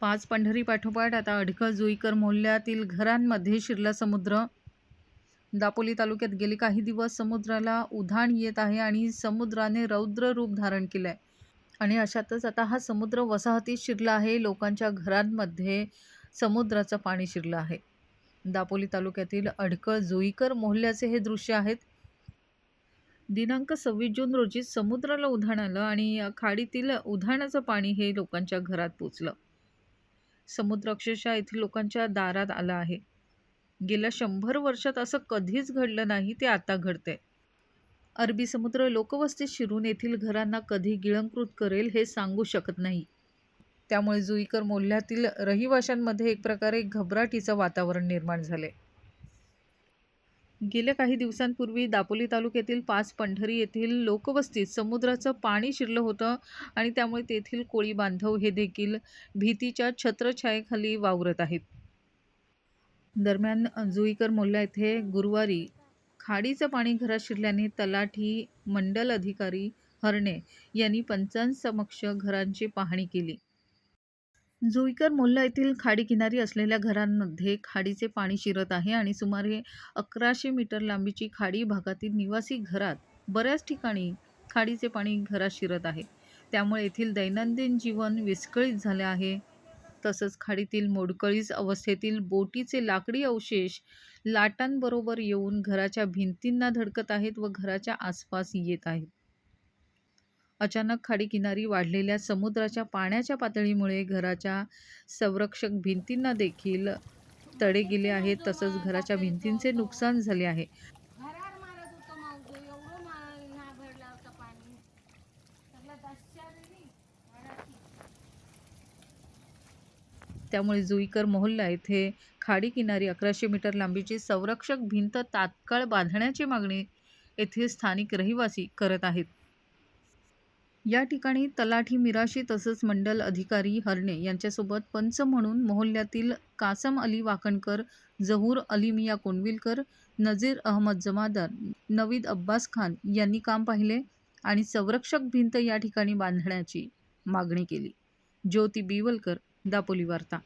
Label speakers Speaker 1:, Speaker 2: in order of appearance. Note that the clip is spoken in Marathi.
Speaker 1: पाच पंढरी पाठोपाठ आता अडखळ जुईकर मोहल्ल्यातील घरांमध्ये शिरला समुद्र. दापोली तालुक्यात गेले काही दिवस समुद्राला उधाण येत आहे आणि समुद्राने रौद्र रूप धारण केलं आहे आणि अशातच आता हा समुद्र वसाहतीत शिरला आहे. लोकांच्या घरांमध्ये समुद्राचं पाणी शिरलं आहे. दापोली तालुक्यातील अडकळ जुईकर मोहल्ल्याचे हे दृश्य आहेत. दिनांक सव्वीस जून रोजी समुद्राला उधाण आलं आणि खाडीतील उधाणाचं पाणी हे लोकांच्या घरात पोचलं. समुद्र अक्षरशः येथील लोकांच्या दारात आला आहे. गेल्या शंभर वर्षात असं कधीच घडलं नाही ते आता घडतंय. अरबी समुद्र लोकवस्तीत शिरून येथील घरांना कधी गिळंकृत करेल हे सांगू शकत नाही. त्यामुळे जुईकर मोल्ह्यातील रहिवाशांमध्ये एक प्रकारे घबराटीचं वातावरण निर्माण झाले गेल्या काही दिवसांपूर्वी दापोली तालुक्यातील पाच पंढरी येथील लोकवस्तीत समुद्राचं पाणी शिरलं होतं आणि त्यामुळे तेथील कोळी बांधव हे देखील भीतीच्या छत्रछायेखाली वावरत आहेत. दरम्यान जुईकर मोल्ला येथे गुरुवारी खाडीचं पाणी घरात शिरल्याने तलाठी मंडल अधिकारी हरणे यांनी पंचांसमक्ष घरांची पाहणी केली. जुईकर मोल्ला येथील खाडी किनारी असलेल्या घरांमध्ये खाडीचे पाणी शिरत आहे आणि सुमारे अकराशे मीटर लांबीची खाडी भागातील निवासी घरात बऱ्याच ठिकाणी खाडीचे पाणी घरात शिरत आहे. त्यामुळे येथील दैनंदिन जीवन विस्कळीत झाले आहे. तसंच खाडीतील मोडकळीस अवस्थेतील बोटीचे लाकडी अवशेष लाटांबरोबर येऊन घराच्या भिंतींना धडकत आहेत व घराच्या आसपास येत आहेत. अचानक खाडीकिनारी वाढलेल्या समुद्राच्या पाण्याच्या पातळीमुळे घराच्या संरक्षक भिंतींना देखील तडे गेले आहेत. तसंच घराच्या भिंतींचे नुकसान झाले आहे. त्यामुळे जुईकर मोहल्ला येथे खाडी किनारी अकराशे मीटर लांबीची संरक्षक भिंत तात्काळ बांधण्याची मागणी येथील स्थानिक रहिवासी करत आहेत. या ठिकाणी तलाठी मिराशी तसंच मंडल अधिकारी हरणे यांच्यासोबत पंच म्हणून मोहल्ल्यातील कासम अली वाकणकर जहूर अली मिया कोंडविलकर नजीर अहमद जमादार नवीद अब्बास खान यांनी काम पाहिले आणि संरक्षक भिंत या ठिकाणी बांधण्याची मागणी केली. ज्योती बिवलकर दापोली वार्ता.